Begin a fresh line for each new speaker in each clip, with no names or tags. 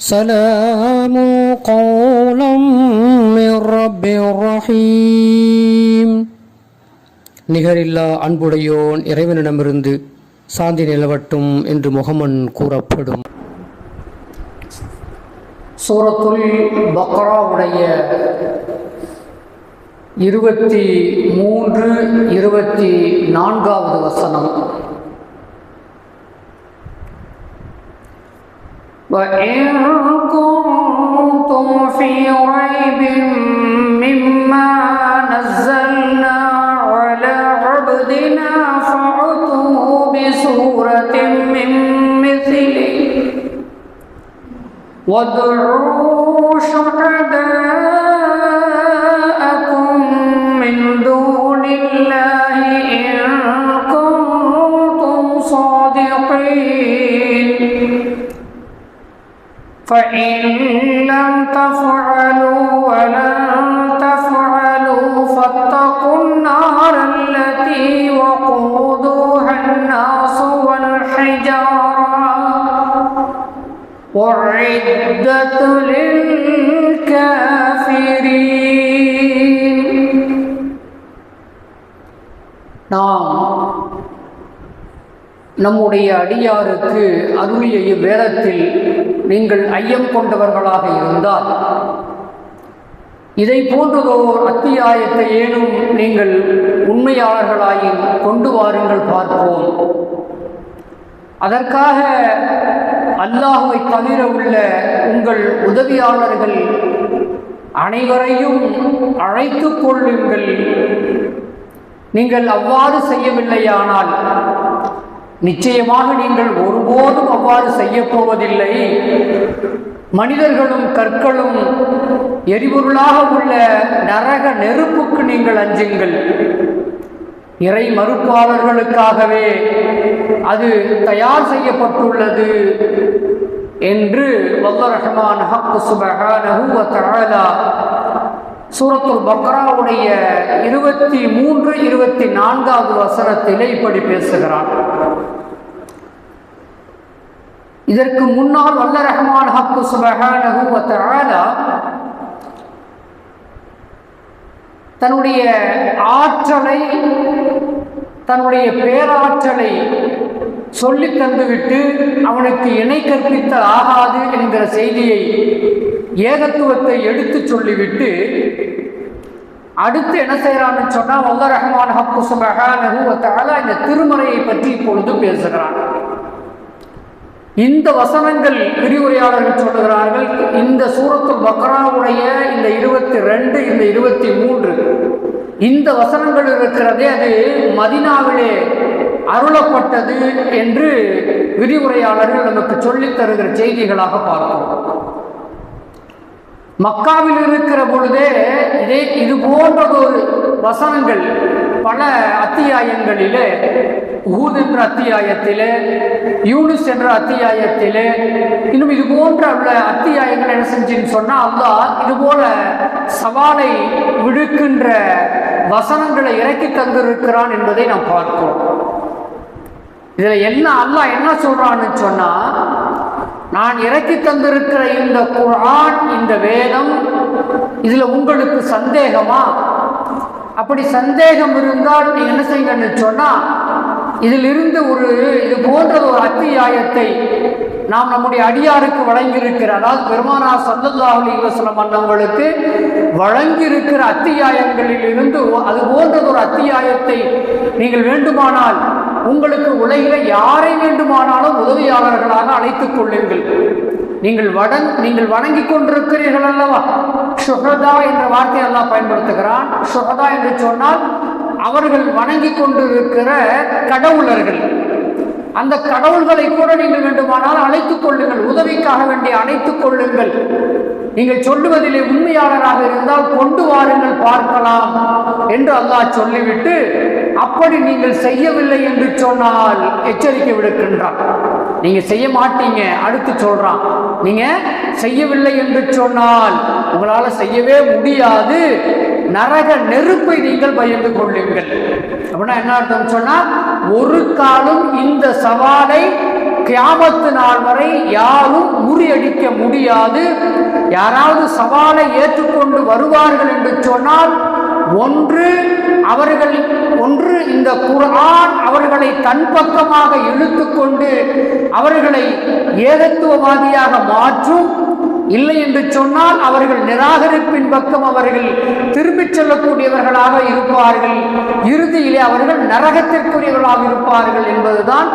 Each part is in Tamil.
سلام قولا من رب رحيم நிகரில்லா அன்புடையோன் இறைவனிடமிருந்து சாந்தி நிலவட்டும் என்று முகமன் கூறப்படும் சூரத்துல் பக்ராவுடைய இருபத்தி மூன்று இருபத்தி நான்காவது வசனம்
وإن كنتم في مما نزلنا على عبدنا بسورة من مثله وادعوا شهداءكم من دون الله فإن لم تفعلوا ولن تفعلوا فاتقوا النار التي وقودها الناس والحجارة وعدت للكافرين
நாம் நம்முடைய அடியாருக்கு அருளிய இவ்வேதத்தில் நீங்கள் ஐயம் கொண்டவர்களாக இருந்தால். இதை போன்றதோர் அத்தியாயத்தை ஏனும் நீங்கள் உண்மையாளர்களாயின் கொண்டு வாருங்கள் பார்ப்போம். அதற்காக அல்லாஹுவை தவிர உள்ள உங்கள் உதவியாளர்கள் அனைவரையும் அழைத்து கொள்ளுங்கள். நீங்கள் அவ்வாறு செய்யவில்லையானால் நிச்சயமாக நீங்கள் ஒருபோதும் அவ்வாறு செய்யப் போவதில்லை மனிதர்களும் கற்களும் எரிபொருளாக உள்ள நரக நெருப்புக்கு நீங்கள் அஞ்சுங்கள். இறை மறுப்பாளர்களுக்காகவே அது தயார் செய்யப்பட்டுள்ளது என்று வல்ல ரஹ்மான் ஹக்கு சுபஹானஹு வ தஆலா சூரத்துல் பக்ராவுடைய இருபத்தி மூன்று இருபத்தி நான்காவது வசனத்திலே இப்படி பேசுகிறான் இதற்கு முன்னால் வல்ல ரஹ்மான் ஹக்கு சுபஹானஹு தன்னுடைய ஆற்றலை தன்னுடைய பேராற்றலை சொல்லி தந்துவிட்டு அவனுக்கு இணை கற்பித்த ஆகாது என்கிற செய்தியை ஏகத்துவத்தை எடுத்து சொல்லிவிட்டு அடுத்து என்ன செய்யறான்னு சொன்னா வல்ல ரஹ்மான் ஹக்கு சுபஹானஹு இந்த திருமறையை பற்றி இப்பொழுது பேசுகிறான் இந்த வசனங்கள் விரிவுரையாளர்கள் சொல்லுகிறார்கள் இந்த சூரத்து பக்ராவுடைய இந்த இருபத்தி ரெண்டு இந்த இருபத்தி மூன்று இந்த வசனங்கள் இருக்கிறதே அது மதினாவிலே அருளப்பட்டது என்று விரிவுரையாளர்கள் நமக்கு சொல்லித் தருகிற செய்திகளாக பார்க்கிறோம். மக்காவில் இருக்கிற பொழுதே இதே இது போன்ற ஒரு வசனங்கள் பல அத்தியாயங்களிலே ஊத் என்ற அத்தியாயத்திலே யூனிஸ் என்ற அத்தியாயத்திலே இன்னும் இது போன்ற உள்ள அத்தியாயங்கள் என்ன செஞ்சுன்னு சொன்னா அல்லா இது போல சவாலை விடுக்கின்ற வசனங்களை இறக்கி தந்திருக்கிறான் என்பதை நாம் பார்க்கிறோம். இதில் என்ன அல்லாஹ் என்ன சொல்கிறான்னு சொன்னால் நான் இறக்கி தந்திருக்கிற இந்த குரான் இந்த வேதம் இதில் உங்களுக்கு சந்தேகமா? அப்படி சந்தேகம் இருந்தால் நீ என்ன செய்யுங்கன்னு சொன்னால் இதிலிருந்து ஒரு இது போன்ற ஒரு அத்தியாயத்தை நாம் நம்முடைய அடியாருக்கு வழங்கியிருக்கிற அதாவது பெருமானார் சல்லல்லாஹு அலைஹி அண்ணவங்களுக்கு வழங்கியிருக்கிற அத்தியாயங்களில் இருந்து அது போன்றது ஒரு அத்தியாயத்தை நீங்கள் வேண்டுமானால் உங்களுக்கு உலகில யாரை வேண்டுமானாலும் உதவியாளர்களாக அழைத்துக் கொள்ளுங்கள். நீங்கள் வடன் நீங்கள் வணங்கி கொண்டிருக்கிறீர்கள் அல்லவா? சுகதா என்ற வார்த்தையை எல்லாம் பயன்படுத்துகிறான். சுகதா என்று சொன்னால் அவர்கள் வணங்கி கொண்டிருக்கிற கடவுளர்கள். அந்த கடவுள்களை கூட நீங்கள் வேண்டுமானால் அழைத்துக் கொள்ளுங்கள். உதவிக்காக வேண்டிய அழைத்துக் கொள்ளுங்கள். நீங்கள் சொல்லுவதிலே உண்மையாளராக இருந்தால் கொண்டு வாருங்கள் பார்க்கலாம் என்று அல்லாஹ் சொல்லிவிட்டு அப்படி நீங்கள் செய்யவில்லை என்று சொன்னால் எச்சரிக்கை விடுக்கின்றான். நீங்க செய்ய மாட்டீங்க அடுத்து சொல்றான். நீங்க செய்யவில்லை என்று சொன்னால் உங்களால செய்யவே முடியாது. நரக நெருப்பை நீங்கள் பயந்து கொள்ளுங்கள். அப்படின்னா என்ன அர்த்தம் சொன்னா ஒரு காலம் இந்த சவாலை கியாமத்து நாள் வரை யாரும் முறியடிக்க முடியாது. யாராவது சவாலை ஏற்றுக்கொண்டு வருவார்கள் என்று சொன்னால் ஒன்று அவர்கள் ஒன்று இந்த குரான் அவர்களை தன் பக்கமாக இழுத்து கொண்டு அவர்களை ஏகத்துவவாதியாக மாற்றும். இல்லை என்று சொன்னால் அவர்கள் நிராகரிப்பின் பக்கம் அவர்கள் திரும்பிச் செல்லக்கூடியவர்களாக இருப்பார்கள். இறுதியிலே அவர்கள் நரகத்திற்குரியவர்களாக இருப்பார்கள் என்பதுதான்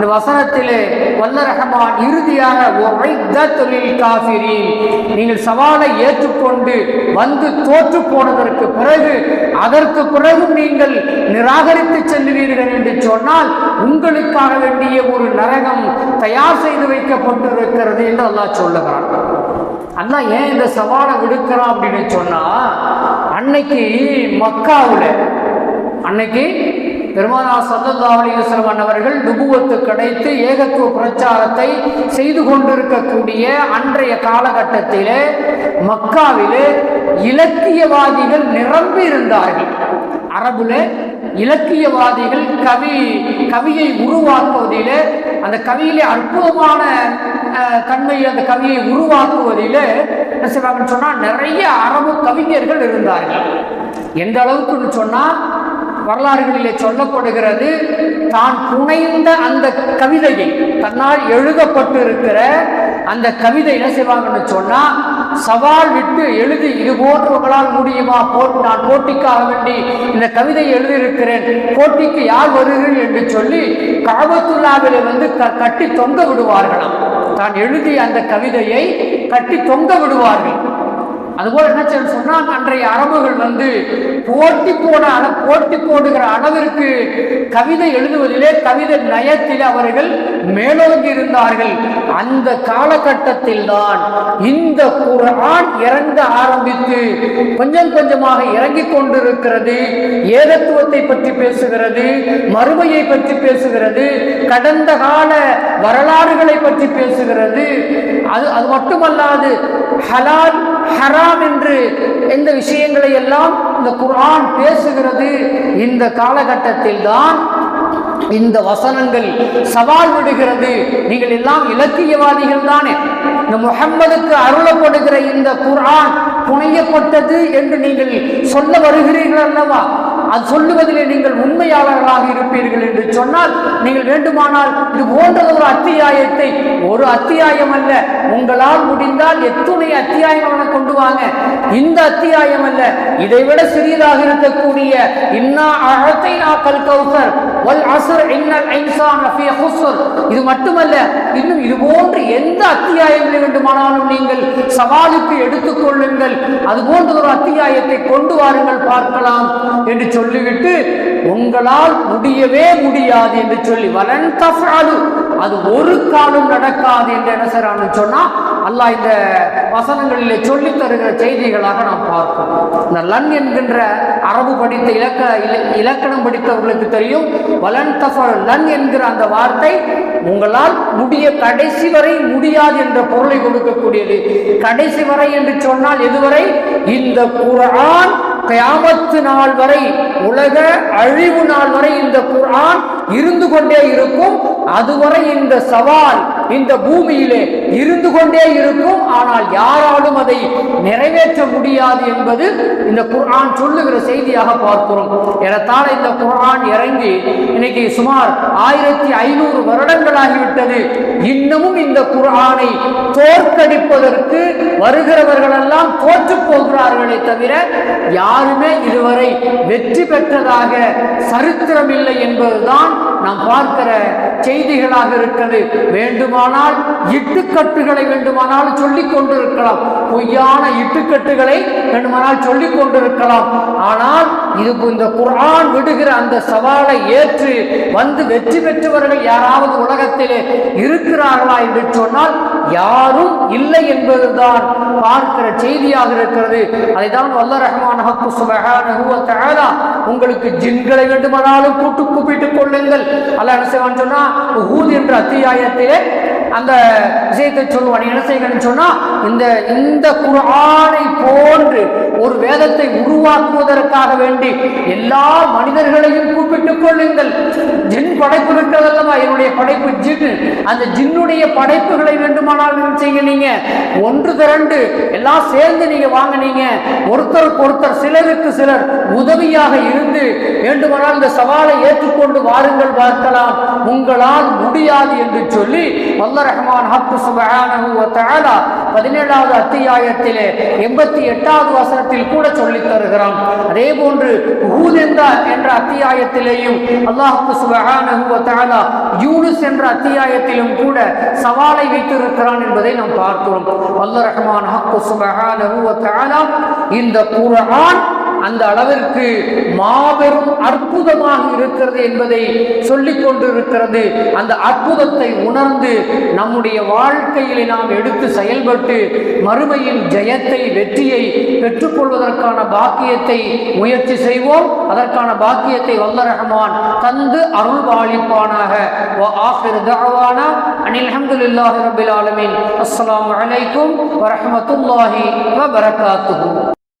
இந்த வசனத்திலே வல்ல ரஹமான் இறுதியாக நீங்கள் சவாலை ஏற்றுக்கொண்டு வந்து தோற்று போனதற்கு பிறகு அதற்கு பிறகும் நீங்கள் நிராகரித்து செல்லுவீர்கள் என்று சொன்னால் உங்களுக்காக வேண்டிய ஒரு நரகம் தயார் செய்து வைக்கப்பட்டிருக்கிறது என்று அல்லாஹ் சொல்லுகிறான். அல்லாஹ் ஏன் இந்த சவாலை விடுக்கிறான் அப்படின்னு சொன்னா அன்னைக்கு மக்காவில் அன்னைக்கு பெருமானா சல்லல்லாஹு அலைஹி அவர்கள் நுபுவத்து கிடைத்து ஏகத்துவ பிரச்சாரத்தை செய்து கொண்டிருக்கக்கூடிய அன்றைய காலகட்டத்திலே மக்காவிலே இலக்கியவாதிகள் நிரம்பி இருந்தார்கள் அரபுல இலக்கியவாதிகள் கவி கவியை உருவாக்குவதிலே அந்த கவியிலே அற்புதமான தன்மையில் அந்த கவியை உருவாக்குவதிலே என்ன செய்வாங்கன்னு சொன்னால் நிறைய அரபு கவிஞர்கள் இருந்தார்கள். எந்த அளவுக்குன்னு சொன்னால் வரலாறுகளிலே சொல்லப்படுகிறது தான் புனைந்த அந்த கவிதையை தன்னால் எழுதப்பட்டு இருக்கிற அந்த கவிதை என்ன செய்வாங்கன்னு சொன்னால் சவால் விட்டு எழுதி இது போன்றவர்களால் முடியுமா? போட்டு நான் போட்டிக்காக வேண்டி இந்த கவிதையை எழுதியிருக்கிறேன். போட்டிக்கு யார் வருகிறேன் என்று சொல்லி காபத்துல்லாவிலே வந்து க- கட்டி தொங்க விடுவார்களாம். தான் எழுதிய அந்த கவிதையை கட்டி தொங்க விடுவார்கள். அதுபோல என்ன செய்யணும் சொன்னா அன்றைய அரபுகள் வந்து போட்டி போட அள போட்டி போடுகிற அளவிற்கு கவிதை எழுதுவதிலே கவிதை நயத்தில் அவர்கள் மேலோங்கி இருந்தார்கள். அந்த காலகட்டத்தில் தான் இந்த குரான் இறங்க ஆரம்பித்து கொஞ்சம் கொஞ்சமாக இறங்கிக் கொண்டிருக்கிறது. ஏகத்துவத்தை பற்றி பேசுகிறது மறுமையை பற்றி பேசுகிறது கடந்த கால வரலாறுகளை பற்றி பேசுகிறது. அது அது மட்டுமல்லாது ஹலால் ஹராம் என்று இந்த விஷயங்களை எல்லாம் இந்த குரான் பேசுகிறது இந்த காலகட்டத்தில் தான் இந்த வசனங்கள் சவால் விடுகிறது. நீங்கள் எல்லாம் இலக்கியவாதிகள் தானே. இந்த முகம்மதுக்கு அருளப்படுகிற இந்த குர்ஆன் புனையப்பட்டது என்று நீங்கள் சொல்ல வருகிறீர்கள் அல்லவா? அது சொல்லுவதிலே நீங்கள் உண்மையாளர்களாக இருப்பீர்கள் என்று சொன்னால் நீங்கள் வேண்டுமானால் இது போன்ற ஒரு அத்தியாயத்தை ஒரு அத்தியாயம் அல்ல உங்களால் முடிந்தால் எத்துணை அத்தியாயம் அவனை கொண்டு வாங்க. இந்த அத்தியாயம் அல்ல இதை விட சிறியதாக இருக்கக்கூடிய இன்னா அழத்தை நாக்கல் கௌசர் வல் அசுர் இன்னல் ஐன்சான் இது மட்டுமல்ல இன்னும் இது போன்று எந்த அத்தியாயங்களை வேண்டுமானாலும் நீங்கள் சவாலுக்கு எடுத்துக் கொள்ளுங்கள். அது போன்ற ஒரு அத்தியாயத்தை கொண்டு வாருங்கள் பார்க்கலாம் என்று சொல்லிவிட்டு உங்களால் முடியவே முடியாது என்று சொல்லி வலன் தஃபாலு அது ஒரு காலம் நடக்காது என்று என்ன செய்றான்னு சொன்னா அல்லாஹ் இந்த வசனங்களில் சொல்லி தருகிற செய்திகளாக நாம் பார்ப்போம். இந்த லன் என்கின்ற அரபு படித்த இலக்க இலக்கணம் படித்தவர்களுக்கு தெரியும் வலன் தஃஅல். லன் என்கிற அந்த வார்த்தை உங்களால் முடிய கடைசி வரை முடியாது என்ற பொருளை கொடுக்கக்கூடியது. கடைசி வரை என்று சொன்னால் எதுவரை? இந்த குரான் கயாமத்து நாள் வரை உலக அழிவு நாள் வரை இந்த குரான் இருந்து கொண்டே இருக்கும். அதுவரை இந்த சவால் இந்த பூமியிலே இருந்து கொண்டே இருக்கும். ஆனால் யாராலும் அதை நிறைவேற்ற முடியாது என்பது இந்த குர்ஆன் சொல்லுகிற செய்தியாக பார்க்கிறோம். ஏறத்தாழ இந்த குர்ஆன் இறங்கி இன்னைக்கு சுமார் ஆயிரத்தி ஐநூறு வருடங்களாகிவிட்டது. இன்னமும் இந்த குர்ஆனை தோற்கடிப்பதற்கு வருகிறவர்களெல்லாம் தோற்று போகிறார்களே தவிர யாருமே இதுவரை வெற்றி பெற்றதாக சரித்திரம் இல்லை என்பதுதான் நாம் பார்க்கிற செய்திகளாக இருக்கிறது. வேண்டுமா வேண்டுமானால் இட்டுக்கட்டுகளை வேண்டுமானால் சொல்லிக் கொண்டிருக்கலாம். பொய்யான இட்டுக்கட்டுகளை வேண்டுமானால் சொல்லிக் கொண்டிருக்கலாம். ஆனால் இது இந்த குரான் விடுகிற அந்த சவாலை ஏற்று வந்து வெற்றி பெற்றவர்கள் யாராவது உலகத்திலே இருக்கிறார்களா என்று சொன்னால் யாரும் இல்லை என்பதுதான் பார்க்கிற செய்தியாக இருக்கிறது. அதைதான் வல்ல ரஹ்மான் உங்களுக்கு ஜின்களை வேண்டுமானாலும் கூட்டு கூப்பிட்டுக் கொள்ளுங்கள். அல்ல என்ன செய்வான்னு சொன்னா ஹூத் என்ற அத்தியாயத்திலே அந்த விஷயத்தை சொல்லுவான். என்ன செய்யணும்னு சொன்னா இந்த இந்த குரானை போன்று ஒரு வேதத்தை உருவாக்குவதற்காக வேண்டி எல்லா மனிதர்களையும் கூப்பிட்டுக் கொள்ளுங்கள். ஜின் படைப்பு இருக்கிறதல்லவா என்னுடைய படைப்பு ஜின். அந்த ஜின்னுடைய படைப்புகளை வேண்டுமானால் என்ன நீங்க? ஒன்று திரண்டு எல்லாம் சேர்ந்து நீங்க வாங்கினீங்க. ஒருத்தருக்கு ஒருத்தர் சிலருக்கு சிலர் உதவியாக இருந்து வேண்டுமானால் இந்த சவாலை ஏற்றுக்கொண்டு வாருங்கள் பார்க்கலாம். உங்களால் முடியாது என்று சொல்லி வல்ல ரஹ்மான் ஹக்கு சுபஹானஹு வ தஆலா பதினேழாவது அத்தியாயத்திலே எண்பத்தி எட்டாவது வசனத்தில் கூட சொல்லித் தருகிறான். அதே போன்று ஹூத் என்ற அத்தியாயத்திலேயும் அல்லாஹுக்கு சுபஹானஹு யூனுஸ் என்ற அத்தியாயத்திலும் கூட சவாலை வைத்திருக்கிறான் என்பதை நாம் பார்க்கிறோம். வல்ல ரஹ்மான் ஹக்கு சுபஹானஹு இந்த குரான் அந்த அளவிற்கு மாபெரும் அற்புதமாக இருக்கிறது என்பதை சொல்லிக் கொண்டிருக்கிறது. அந்த அற்புதத்தை உணர்ந்து நம்முடைய வாழ்க்கையிலே நாம் எடுத்து செயல்பட்டு மறுமையின் ஜெயத்தை வெற்றியை பெற்றுக்கொள்வதற்கான பாக்கியத்தை முயற்சி செய்வோம். அதற்கான பாக்கியத்தை வல்ல ரஹமான் தந்து அருள் பாலிப்பானாக ஆஹிர் தஅவானா அனில் அல்ஹம்துலில்லாஹி ரப்பில் ஆலமீன். அஸ்ஸலாமு